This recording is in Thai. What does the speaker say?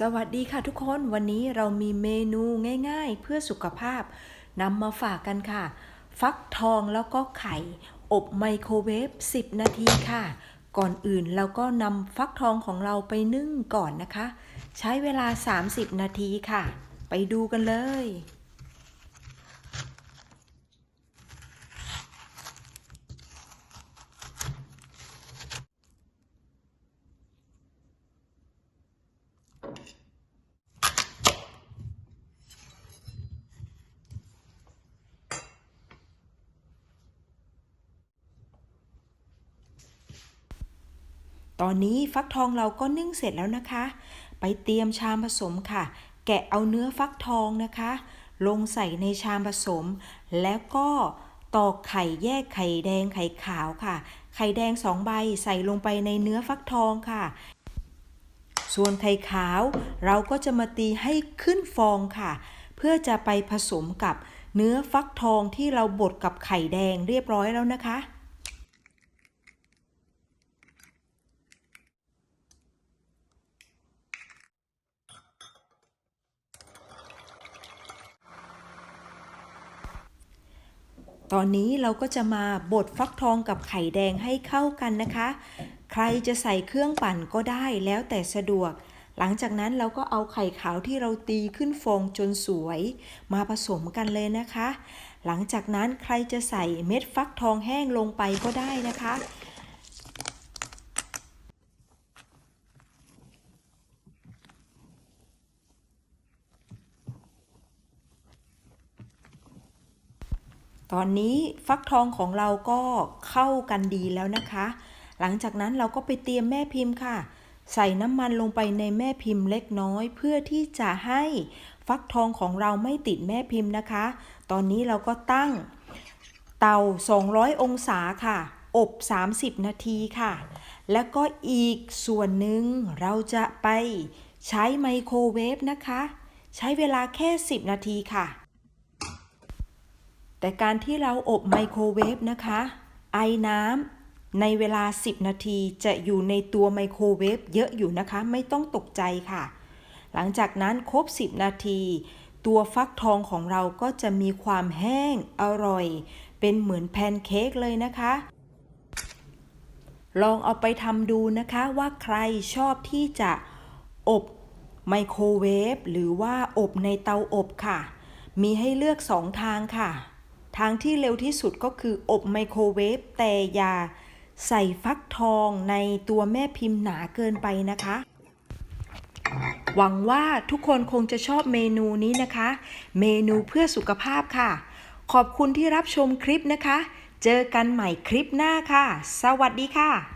สวัสดีค่ะทุกคนวันนี้เรามีเมนูง่ายๆ เพื่อสุขภาพนำมาฝากกันค่ะ ฟักทองแล้วก็ไข่ อบไมโครเวฟ 10 นาทีค่ะ ก่อนอื่นเราก็นำฟักทองของเราไปนึ่งก่อนนะคะ ใช้เวลา 30 นาทีค่ะ ไปดูกันเลย ตอนนี้ฟักทองเราก็นึ่งเสร็จแล้วนะคะ ไปเตรียมชามผสมค่ะ แกะเอาเนื้อฟักทองนะคะ ลงใส่ในชามผสม แล้วก็ตอกไข่แยกไข่แดงไข่ขาวค่ะ ไข่แดงสองใบใส่ลงไปในเนื้อฟักทองค่ะ ส่วนไข่ขาวเราก็จะมาตีให้ขึ้นฟองค่ะ เพื่อจะไปผสมกับเนื้อฟักทองที่เราบดกับไข่แดงเรียบร้อยแล้วนะคะ ตอนนี้เราก็จะมาบดฟักทองกับไข่แดงให้เข้ากันนะคะ ใครจะใส่เครื่องปั่นก็ได้แล้วแต่สะดวก หลังจากนั้นเราก็เอาไข่ขาวที่เราตีขึ้นฟองจนสวย มาผสมกันเลยนะคะ หลังจากนั้นใครจะใส่เม็ดฟักทองแห้งลงไปก็ได้นะคะ ตอนนี้ฟักทองของเราก็เข้ากันดีแล้วนะคะ หลังจากนั้นเราก็ไปเตรียมแม่พิมพ์ค่ะ ใส่น้ำมันลงไปในแม่พิมพ์เล็กน้อย เพื่อที่จะให้ฟักทองของเราไม่ติดแม่พิมพ์นะคะ ตอนนี้เราก็ตั้งเตา 200 องศาค่ะ อบ 30 นาทีค่ะ แล้วก็อีกส่วนหนึ่งเราจะไปใช้ไมโครเวฟนะคะ ใช้เวลาแค่ 10 นาทีค่ะ แต่การที่เราอบไมโครเวฟนะคะ ไอน้ำในเวลา 10 นาทีจะอยู่ในตัวไมโครเวฟเยอะอยู่นะคะ ไม่ต้องตกใจค่ะ หลังจากนั้นครบ 10 นาที ตัวฟักทองของเราก็จะมีความแห้งอร่อย เป็นเหมือนแพนเค้กเลยนะคะ ลองเอาไปทำดูนะคะว่าใครชอบที่จะอบไมโครเวฟหรือว่าอบในเตาอบค่ะ มีให้เลือกสองทางค่ะ ทางที่เร็วที่สุดก็คืออบไมโครเวฟแต่อย่าใส่ฟักทองในตัวแม่พิมพ์หนาเกินไปนะคะ หวังว่าทุกคนคงจะชอบเมนูนี้นะคะ เมนูเพื่อสุขภาพค่ะ ขอบคุณที่รับชมคลิปนะคะ เจอกันใหม่คลิปหน้าค่ะ สวัสดีค่ะ